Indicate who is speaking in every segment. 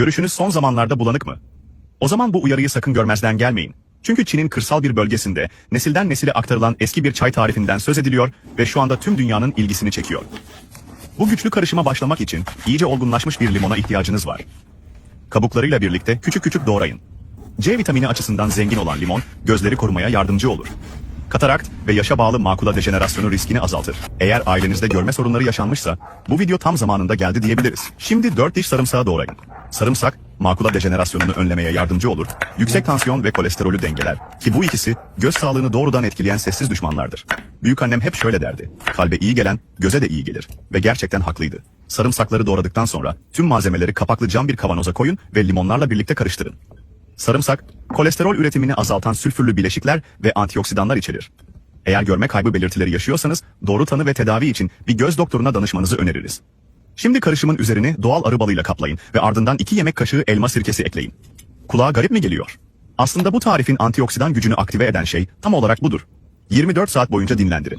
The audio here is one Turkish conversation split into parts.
Speaker 1: Görüşünüz son zamanlarda bulanık mı? O zaman bu uyarıyı sakın görmezden gelmeyin. Çünkü Çin'in kırsal bir bölgesinde nesilden nesile aktarılan eski bir çay tarifinden söz ediliyor ve şu anda tüm dünyanın ilgisini çekiyor. Bu güçlü karışıma başlamak için iyice olgunlaşmış bir limona ihtiyacınız var. Kabuklarıyla birlikte küçük küçük doğrayın. C vitamini açısından zengin olan limon, gözleri korumaya yardımcı olur. Katarakt ve yaşa bağlı makula dejenerasyonu riskini azaltır. Eğer ailenizde görme sorunları yaşanmışsa, bu video tam zamanında geldi diyebiliriz. Şimdi 4 diş sarımsağı doğrayın. Sarımsak, makula dejenerasyonunu önlemeye yardımcı olur, yüksek tansiyon ve kolesterolü dengeler ki bu ikisi göz sağlığını doğrudan etkileyen sessiz düşmanlardır. Büyükannem hep şöyle derdi, kalbe iyi gelen göze de iyi gelir ve gerçekten haklıydı. Sarımsakları doğradıktan sonra tüm malzemeleri kapaklı cam bir kavanoza koyun ve limonlarla birlikte karıştırın. Sarımsak, kolesterol üretimini azaltan sülfürlü bileşikler ve antioksidanlar içerir. Eğer görme kaybı belirtileri yaşıyorsanız doğru tanı ve tedavi için bir göz doktoruna danışmanızı öneririz. Şimdi karışımın üzerini doğal arı balıyla kaplayın ve ardından 2 yemek kaşığı elma sirkesi ekleyin. Kulağa garip mi geliyor? Aslında bu tarifin antioksidan gücünü aktive eden şey tam olarak budur. 24 saat boyunca dinlendirin.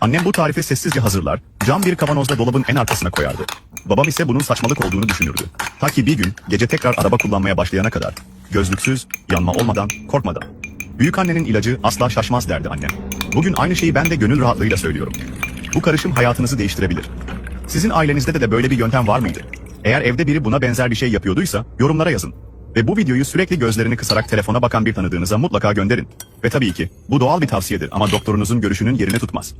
Speaker 1: Annem bu tarifi sessizce hazırlar, cam bir kavanozda dolabın en arkasına koyardı. Babam ise bunun saçmalık olduğunu düşünürdü. Ta ki bir gün gece tekrar araba kullanmaya başlayana kadar. Gözlüksüz, yanma olmadan, korkmadan. Büyük annenin ilacı asla şaşmaz derdi annem. Bugün aynı şeyi ben de gönül rahatlığıyla söylüyorum. Bu karışım hayatınızı değiştirebilir. Sizin ailenizde de, de böyle bir yöntem var mıydı? Eğer evde biri buna benzer bir şey yapıyorduysa yorumlara yazın. Ve bu videoyu sürekli gözlerini kısarak telefona bakan bir tanıdığınıza mutlaka gönderin. Ve tabii ki bu doğal bir tavsiyedir ama doktorunuzun görüşünün yerini tutmaz.